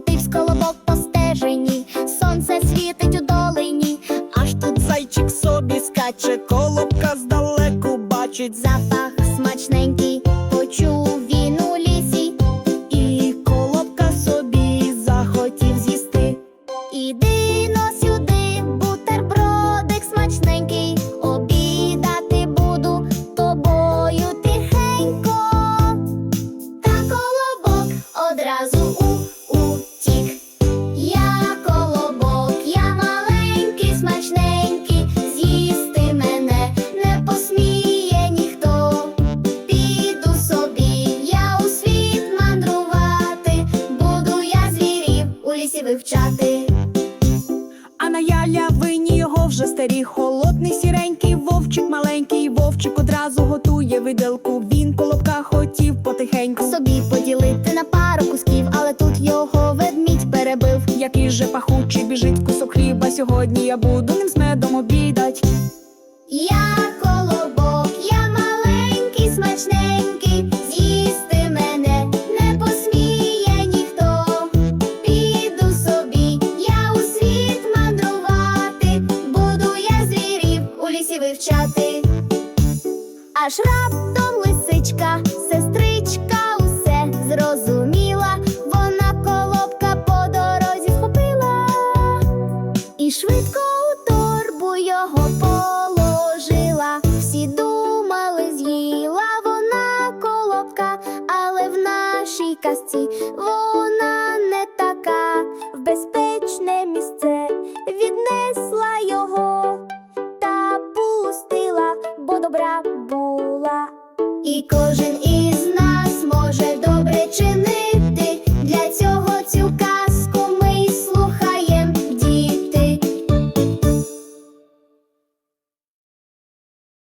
ти, з колобок по стежині, сонце світить у долині, аж тут зайчик собі скаче, колобка здалеку бачить. Запах смачненький. Вже старі, холодний сіренький вовчик маленький, вовчик одразу готує виделку. Він колобка хотів потихеньку. Собі поділити на пару кусків, але тут його ведмідь перебив. Який же пахучий біжить кусок хліба. Сьогодні я буду ним з медом обідать. Я Аж раптом лисичка, сестричка, усе зрозуміла, вона колобка по дорозі схопила і швидко у торбу його положила. Всі думали, з'їла вона колобка, але в нашій казці вона не така. В безпечне місце віднесла його та пустила, бо добра. І кожен